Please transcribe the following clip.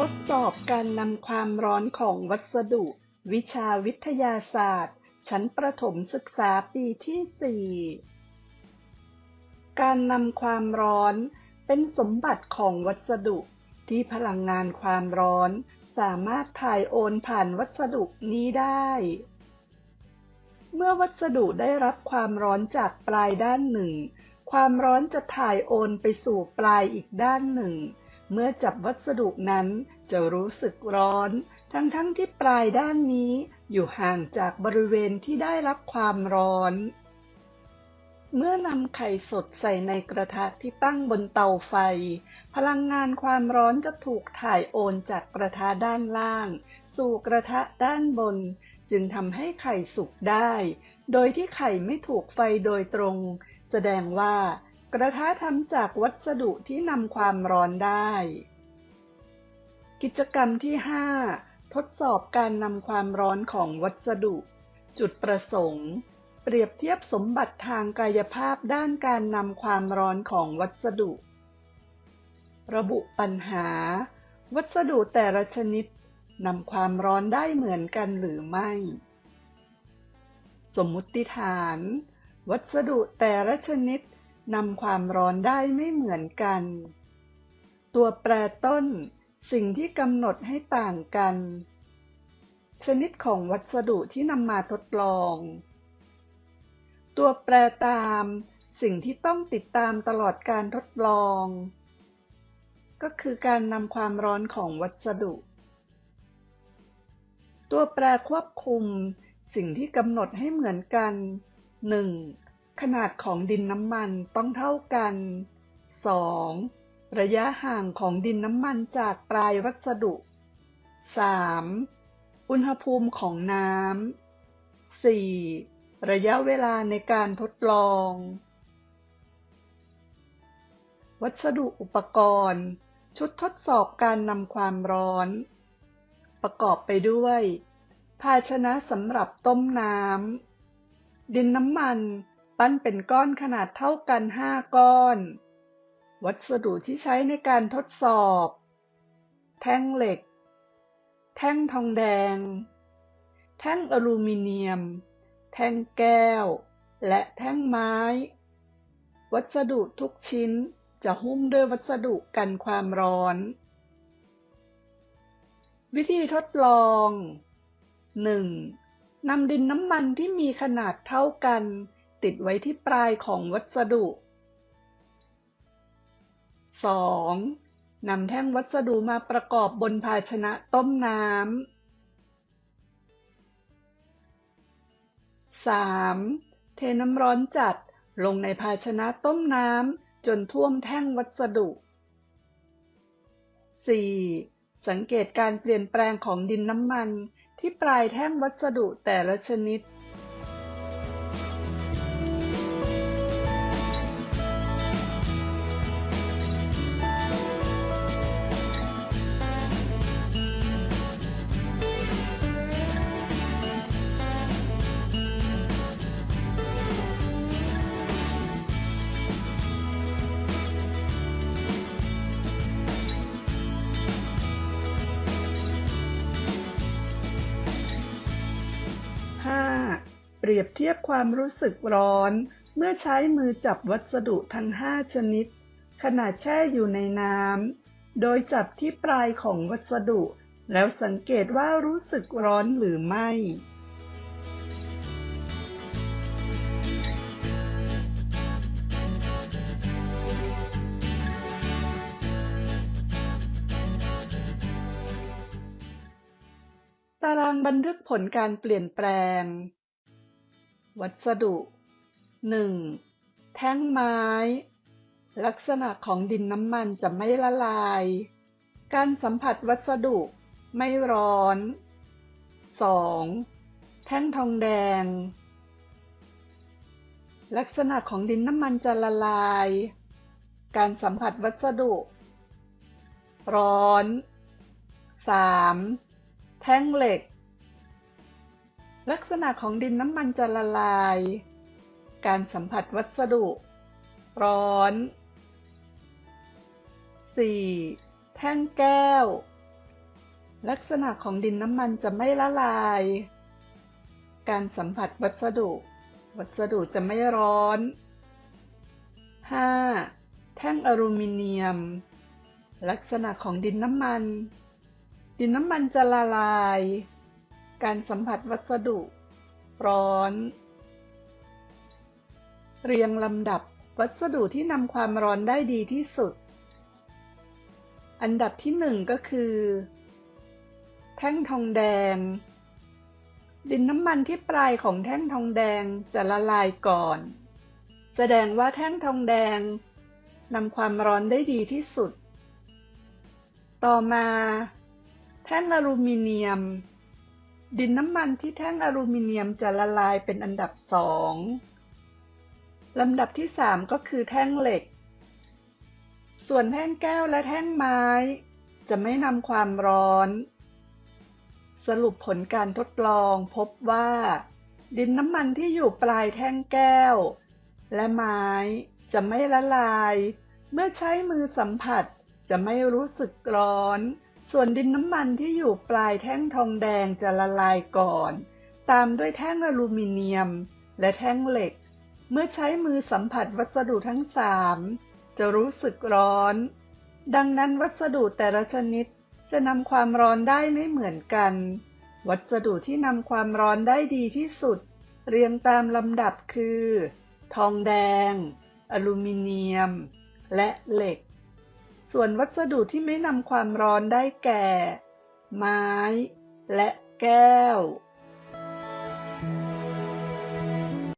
ทดสอบการนำความร้อนของวัสดุ วิชาวิทยาศาสตร์ ชั้นประถมศึกษาปีที่ 4 การนำความร้อนเป็นสมบัติของวัสดุ ที่พลังงานความร้อนสามารถถ่ายโอนผ่านวัสดุนี้ได้ เมื่อวัสดุได้รับความร้อนจากปลายด้านหนึ่ง ความร้อนจะถ่ายโอนไปสู่ปลายอีกด้านหนึ่ง เมื่อจับวัสดุนั้นจะรู้สึกร้อน ทั้งๆทที่ปลายด้านนี้อยู่ห่างจากบริเวณที่ได้รับความร้อน เมื่อนำไข่สดใส่ในกระทะที่ตั้งบนเตาไฟ พลังงานความร้อนจะถูกถ่ายโอนจากกระทะด้านล่าง สู่กระทะด้านบน จึงทำให้ไข่สุกได้ โดยที่ไข่ไม่ถูกไฟโดยตรง แสดงว่า กระทะทำจากวัสดุที่นำความร้อนได้ กิจกรรมที่ 5 ทดสอบการนำความร้อนของวัสดุ จุดประสงค์ เปรียบเทียบสมบัติทางกายภาพด้านการนำความร้อนของวัสดุ ระบุปัญหา วัสดุแต่ละชนิดนำความร้อนได้เหมือนกันหรือไม่ สมมุติฐาน วัสดุแต่ละชนิด นำความร้อนได้ไม่เหมือนกัน ตัวแปรต้น สิ่งที่กำหนดให้ต่างกัน ชนิดของวัสดุที่นำมาทดลอง ตัวแปรตาม สิ่งที่ต้องติดตามตลอดการทดลอง ก็คือการนำความร้อนของวัสดุ ตัวแปรควบคุม สิ่งที่กำหนดให้เหมือนกัน 1. ขนาดของดินน้ำมันต้องเท่ากัน 2. ระยะห่างของดินน้ำมันจากปลายวัสดุ 3. อุณหภูมิของน้ำ 4. ระยะเวลาในการทดลอง วัสดุอุปกรณ์ ชุดทดสอบการนำความร้อน ประกอบไปด้วย ภาชนะสำหรับต้มน้ำ ดินน้ำมัน ปั้นเป็นก้อนขนาดเท่ากัน 5 ก้อน วัสดุที่ใช้ในการทดสอบ แท่งเหล็ก แท่งทองแดง แท่งอลูมิเนียม แท่งแก้ว และแท่งไม้ วัสดุทุกชิ้นจะหุ้มด้วยวัสดุกันความร้อน วิธีทดลอง 1. นำดินน้ำมันที่มีขนาดเท่ากัน ติดไว้ที่ปลายของวัสดุ 2. นำแท่งวัสดุมาประกอบบนภาชนะต้มน้ำ 3. เทน้ำร้อนจัดลงในภาชนะต้มน้ำจนท่วมแท่งวัสดุ 4. สังเกตการเปลี่ยนแปลงของดินน้ำมันที่ปลายแท่งวัสดุแต่ละชนิด เปรียบเทียบความรู้สึกร้อน เมื่อใช้มือจับวัสดุทั้ง 5 ชนิด ขณะแช่อยู่ในน้ำ โดยจับที่ปลายของวัสดุ แล้วสังเกตว่ารู้สึกร้อนหรือไม่ตารางบันทึกผลการเปลี่ยนแปลง วัสดุ 1. แท่งไม้ ลักษณะของดินน้ำมันจะไม่ละลาย การสัมผัสวัสดุไม่ร้อน 2. แท่งทองแดง ลักษณะของดินน้ำมันจะละลาย การสัมผัสวัสดุ ร้อน 3. แท่งเหล็ก ลักษณะของดินน้ำมันจะละลาย การสัมผัสวัสดุ ร้อน 4. แท่งแก้ว ลักษณะของดินน้ำมันจะไม่ละลาย การสัมผัสวัสดุ วัสดุจะไม่ร้อน 5. แท่งอลูมิเนียม ลักษณะของดินน้ำมัน ดินน้ำมันจะละลาย การสัมผัสวัสดุ ร้อน เรียงลำดับวัสดุที่นำความร้อนได้ดีที่สุด อันดับที่หนึ่งก็คือ แท่งทองแดง ดินน้ำมันที่ปลายของแท่งทองแดงจะละลายก่อน แสดงว่าแท่งทองแดงนำความร้อนได้ดีที่สุด ต่อมา แท่งอลูมิเนียม ดินน้ำมันที่แท่งอลูมิเนียมจะละลายเป็นอันดับสองลำดับที่สามก็คือแท่งเหล็ก ส่วนแท่งแก้วและแท่งไม้ จะไม่นำความร้อน สรุปผลการทดลองพบว่า ดินน้ำมันที่อยู่ปลายแท่งแก้ว และไม้จะไม่ละลาย เมื่อใช้มือสัมผัสจะไม่รู้สึกร้อน ส่วนดินน้ำมันที่อยู่ปลายแท่งทองแดงจะละลายก่อน ตามด้วยแท่งอลูมิเนียม และแท่งเหล็ก เมื่อใช้มือสัมผัสวัสดุทั้งสามจะรู้สึกร้อน ดังนั้นวัสดุแต่ละชนิดจะนำความร้อนได้ไม่เหมือนกัน วัสดุที่นำความร้อนได้ดีที่สุด เรียงตามลำดับคือ ทองแดง อลูมิเนียม และเหล็ก ส่วนวัสดุที่ไม่นำความร้อนได้แก่ ไม้ และแก้ว